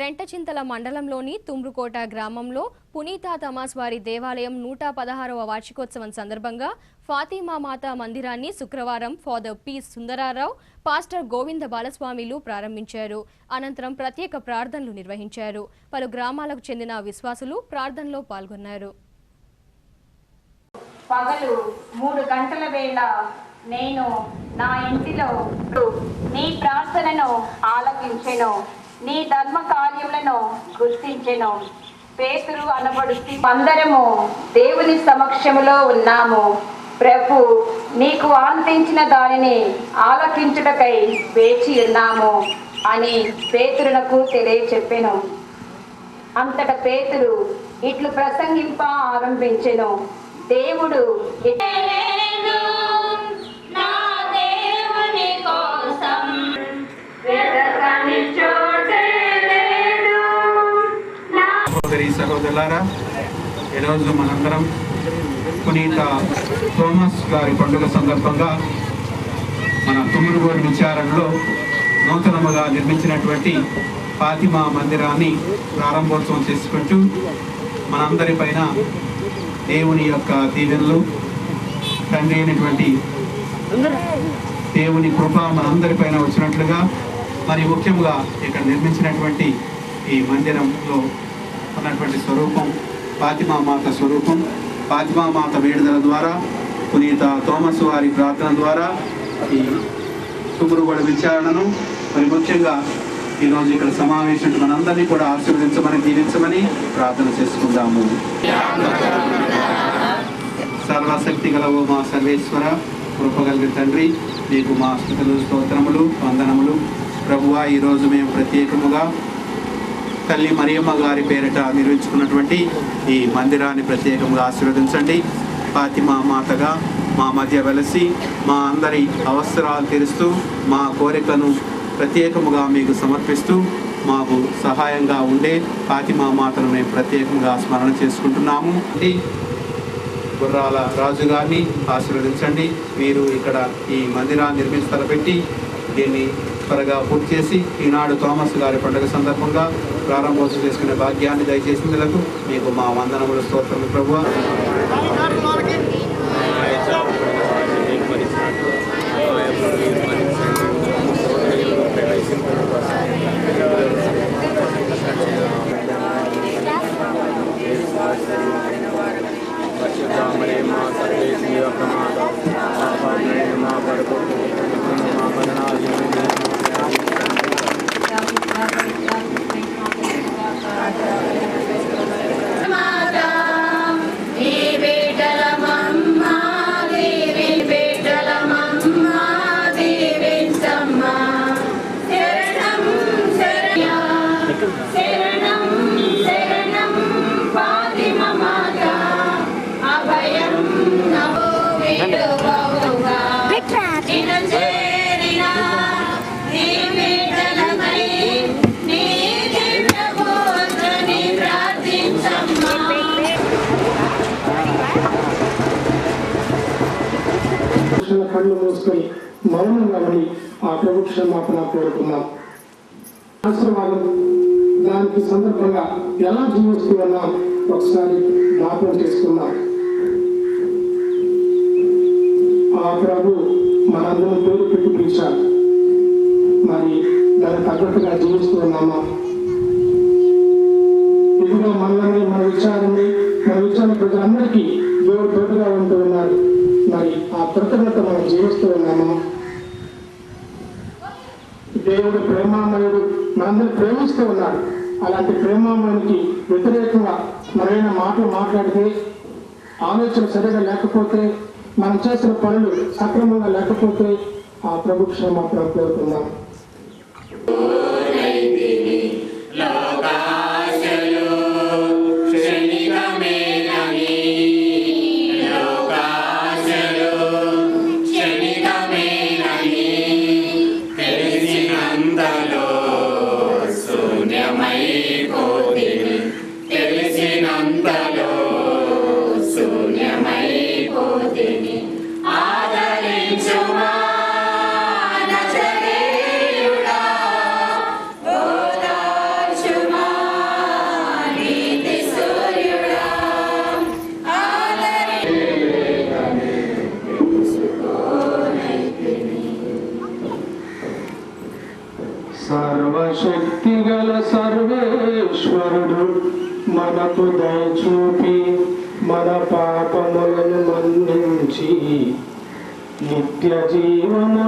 రెంటచింతల మండలంలోని తుమ్రుకోట గ్రామంలో పునీత తమాస్ వారి దేవాలయం నూట పదహారవ వార్షికోత్సవం సందర్భంగా ఫాతిమా మాత మందిరాన్ని శుక్రవారం father P. Sundararao pastor Govinda బాలస్వామిలు ప్రారంభించారు. అనంతరం ప్రత్యేక ప్రార్థనలు నిర్వహించారు. పలు గ్రామాలకు చెందిన విశ్వాసులు ప్రార్థనలో పాల్గొన్నారు. పగలు మూడు గంటల వేళ నేను నా ఇంటిలో నీ ప్రార్థనను ఆలకించెను. నీ ధర్మ కార్యములను గుర్తించెను పేతురు అనబడుతూ అందరము దేవుని సమక్షములో ఉన్నాము. ప్రభు నీకు ఆంతించిన దానిని ఆలకించుటకై వేచి ఉన్నాము అని పేతురునకు తెలియచెప్పెను. అంతట పేతురు ఇట్లు ప్రసంగింప ఆరంభించెను. దేవుడు సహోదరి సహోదరులారా ఈరోజు మనందరం పునీత థోమస్ గారి పండుగ సందర్భంగా మన తుమ్మురుగోడు విచారణలో నూతనముగా నిర్మించినటువంటి ఫాతిమా మందిరాన్ని ప్రారంభోత్సవం చేసుకుంటూ మనందరిపైన దేవుని యొక్క దీవెనలు తండ్రి అయినటువంటి దేవుని కృప మనందరిపైన వచ్చినట్లుగా మరి ముఖ్యంగా ఇక్కడ నిర్మించినటువంటి ఈ మందిరంలో ఉన్నటువంటి స్వరూపం ఫాతిమా మాత స్వరూపం ఫాతిమా మాత వేడుదల ద్వారా పునీత థోమస్ వారి ప్రార్థన ద్వారా ఈ తుమ్మురుగోడ విచారణను మరి ముఖ్యంగా ఈరోజు ఇక్కడ సమావేశం మనందరినీ కూడా ఆశీర్వదించమని దీవించమని ప్రార్థన చేసుకుందాము. సర్వశక్తి గలవు మా సర్వేశ్వర కృపగలిగిన తండ్రి మీకు మా స్థుతులు స్తోత్రములు వందనములు. ప్రభువా ఈరోజు మేము ప్రత్యేకముగా తల్లి మరియమ్మ గారి పేరిట నిర్మించుకున్నటువంటి ఈ మందిరాన్ని ప్రత్యేకంగా ఆశీర్వదించండి. ఫాతిమా మాతగా మా మధ్య వెలసి మా అందరి అవసరాలు తీరుస్తూ మా కోరికను ప్రత్యేకముగా మీకు సమర్పిస్తూ మాకు సహాయంగా ఉండే ఫాతిమా మాతను మేము ప్రత్యేకంగా స్మరణ చేసుకుంటున్నాము. గుర్రాల రాజు గారిని ఆశీర్వదించండి. మీరు ఇక్కడ ఈ మందిరాన్ని నిర్మించి తలపెట్టి దీన్ని త్వరగా పూర్తి చేసి ఈనాడు థామస్ గారి పండుగ సందర్భంగా ప్రారంభోత్సవం చేసుకునే భాగ్యాన్ని దయచేసినందుకు మీకు మా వందనములు స్తోత్రము ప్రభు కళ్ళు మూసుకొని మౌనంగా ఉండి ఆ ప్రభు క్షమాపణ కోరుకున్నాం ఆశీర్వాదం. దానికి సందర్భంగా ఎలా జీవిస్తూ ఉన్నాం ఒకసారి జ్ఞాపకం చేసుకున్నాం ఆ ప్రభు మనందరం పేరు పెట్టి పిలిచారు మరి దానికి తగ్గట్టుగా జీవిస్తూ ఉన్నామా ఇదిగో మనల్ని మన విచారాన్ని మన విచారణ ప్రజలందరికీ దేవుడు తోడుగా ఉంటూ ఉన్నారు మరి ఆ కృతజ్ఞత మనం జీవిస్తూ ఉన్నామా దేవుడు ప్రేమామయుడు మనందరూ ప్రేమిస్తూ ఉన్నాడు. అలాంటి ప్రేమామయునికి వ్యతిరేకంగా మరైన మాటలు మాట్లాడితే ఆలోచన సరిగా లేకపోతే మనం చేసిన పనులు సక్రమంగా లేకపోతే ఆ ప్రభు క్షమాపణ కోరుకుందాం. ahí. మనకు దయచూపి మన పాపములను మన్నించి నిత్య జీవము